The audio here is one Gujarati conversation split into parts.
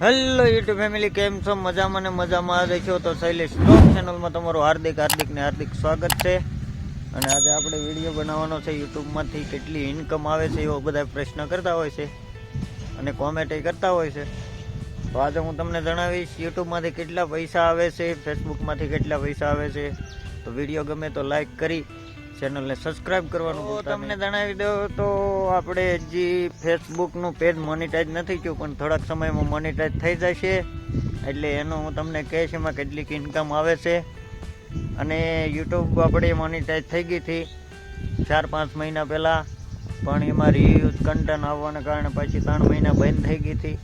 હેલો યુટ્યુબ ફેમિલી કેમ છો? મજામાં ને મજામાં છો તો શૈલેષ બ્લોગ ચેનલમાં તમારું હાર્દિક હાર્દિક ને હાર્દિક સ્વાગત છે. અને આજે આપણે વીડિયો બનાવવાનો છે યુટ્યુબમાંથી કેટલી ઇન્કમ આવે છે એવો બધા પ્રશ્ન કરતા હોય છે અને કોમેન્ટ કરતા હોય છે. તો આજે હું તમને જણાવીશ યુટ્યુબમાંથી કેટલા પૈસા આવે છે ફેસબુકમાંથી કેટલા પૈસા આવે છે. તો વીડિયો ગમે તો લાઈક કરી ચેનલને સબસ્ક્રાઇબ કરવાનું તમને જણાવી દઉં તો આપણે હજી ફેસબુકનું પેજ મોનિટાઈઝ નથી થયું પણ થોડાક સમયમાં મોનિટાઈઝ થઈ જશે. એટલે એનું હું તમને કહીશ એમાં કેટલીક ઇન્કમ આવે છે. અને યુટ્યુબ આપણે મોનિટાઈઝ થઈ ગઈ હતી ચાર પાંચ મહિના પહેલાં પણ એમાં રિવ્યુઝ કન્ટેન્ટ આવવાના કારણે પછી ત્રણ મહિના બંધ થઈ ગઈ હતી.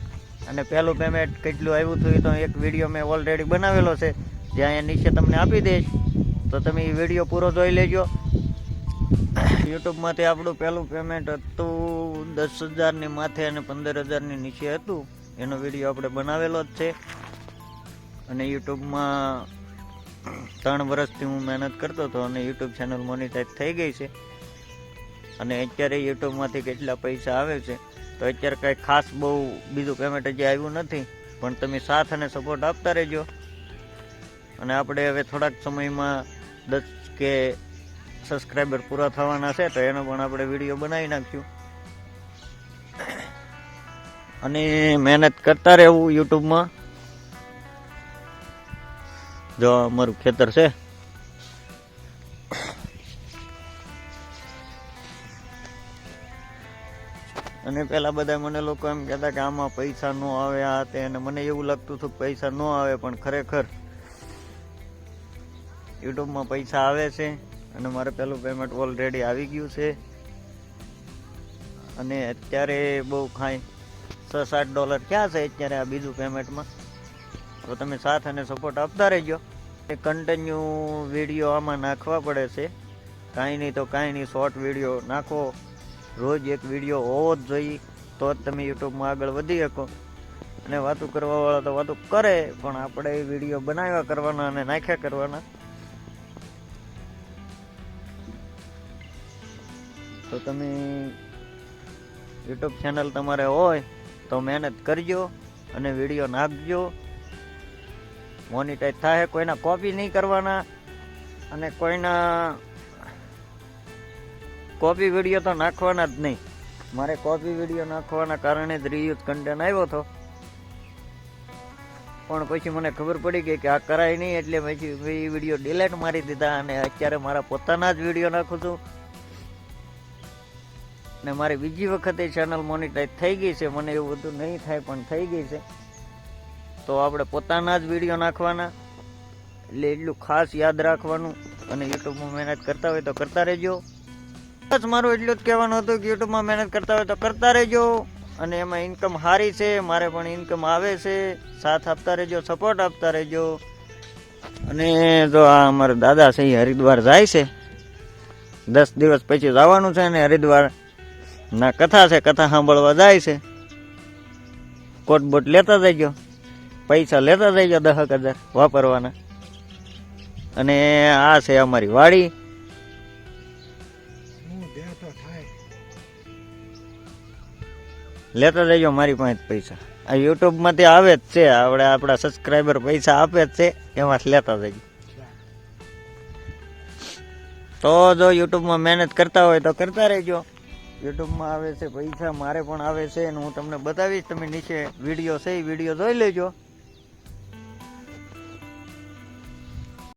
અને પહેલું પેમેન્ટ કેટલું આવ્યું હતું એ તો એક વીડિયો મેં ઓલરેડી બનાવેલો છે. જ્યાં અહીંયા નીચે તમને આપી દઈશ. તો તમે એ વીડિયો પૂરો જોઈ લેજો. યુટ્યુબમાંથી આપણું પહેલું પેમેન્ટ હતું દસ હજારની માથે અને પંદર હજારની નીચે હતું. એનો વીડિયો આપણે બનાવેલો જ છે. અને યુટ્યુબમાં ત્રણ વર્ષથી હું મહેનત કરતો હતો અને યુટ્યુબ ચેનલ મોનિટાઈઝ થઈ ગઈ છે. અને અત્યારે યુટ્યુબમાંથી કેટલા પૈસા આવે છે, તો અત્યારે કાંઈ ખાસ બહુ બીજું પેમેન્ટ હજી આવ્યું નથી. પણ તમે સાથ અને સપોર્ટ આપતા રહેજો. અને આપણે હવે થોડાક સમયમાં દસ કે સબસ્ક્રાઈબર પૂરા થવાના છે, તો એનો પણ આપણે વીડિયો બનાવી નાખ્યું. અને મહેનત કરતા રહેવું યુટ્યુબમાં. જો અમારું ખેતર છે. અને પેલા બધા મને લોકો એમ કહેતા કે આમાં પૈસા ન આવે આ તે અને મને એવું લાગતું હતું પૈસા ન આવે, પણ ખરેખર યુટ્યુબમાં પૈસા આવે છે. અને મારે પેલું પેમેન્ટ ઓલરેડી આવી ગયું છે. અને અત્યારે બહુ ખાઈ છ સાત ડોલર ક્યાં છે અત્યારે આ બીજું પેમેન્ટમાં તો તમે સાથ અને સપોર્ટ આપતા રહેજો. એ કન્ટિન્યુ વીડિયો આમાં નાખવા પડે છે. કાંઈ નહીં તો કાંઈ નહીં શોર્ટ વીડિયો નાખો. રોજ એક વીડિયો હોવો જ જોઈએ, તો જ તમે યુટ્યુબમાં આગળ વધી શકો. અને વાતો કરવાવાળા તો વાતો કરે, પણ આપણે એ વીડિયો બનાવ્યા કરવાના અને નાખ્યા કરવાના. તો તમે યુટ્યુબ ચેનલ તમારે હોય, તો મહેનત કરજો અને વીડિયો નાખજો. મોનિટાઈઝ થાય, કોઈના કોપી નહીં કરવાના અને કોઈના કોપી વીડિયો તો નાખવાના જ નહીં. મારે કોપી વીડિયો નાખવાના કારણે જ રિયુઝ કન્ટેન્ટ આવ્યો હતો. પણ પછી મને ખબર પડી ગઈ કે આ કરાય નહીં, એટલે પછી એ વીડિયો ડિલેટ મારી દીધા અને અત્યારે મારા પોતાના જ વીડિયો નાખું છું. ને મારી બીજી વખતે ચેનલ મોનિટાઈઝ થઈ ગઈ છે. મને એવું બધું નહીં થાય, પણ થઈ ગઈ છે. તો આપણે પોતાના જ વીડિયો નાખવાના. એટલે એટલું ખાસ યાદ રાખવાનું અને યુટ્યુબમાં મહેનત કરતા હોય તો કરતા રહેજો. બસ મારું એટલું જ કહેવાનું હતું કે યુટ્યુબમાં મહેનત કરતા હોય તો કરતા રહેજો. અને એમાં ઇન્કમ સારી છે, મારે પણ ઇન્કમ આવે છે. સાથ આપતા રહેજો સપોર્ટ આપતા રહેજો. અને જો આ અમારા દાદા છે, એ હરિદ્વાર જાય છે. દસ દિવસ પછી જવાનું છે ને હરિદ્વાર ના કથા છે કથા સાંભળવા જાય છે. કોટ બોટ લેતા જઈજો પૈસા લેતા જઈજો દહક હજાર વાપરવાના. અને આ છે અમારી વાડી. લેતા જઈજો મારી પાસે પૈસા. આ યુટ્યુબમાંથી આવે જ છે. આપણે આપણા સબસ્ક્રાઈબર પૈસા આપે જ છે. એમાં લેતા જઈજો તો જો યુટ્યુબમાં મહેનત કરતા હોય તો કરતા રહેજો. યુટ્યુબમાં આવે છે, પૈસા મારે પણ આવે છે, અને હું તમને બતાવીશ, તમે નીચે વીડિયો છે, એ વીડિયો જોઈ લેજો.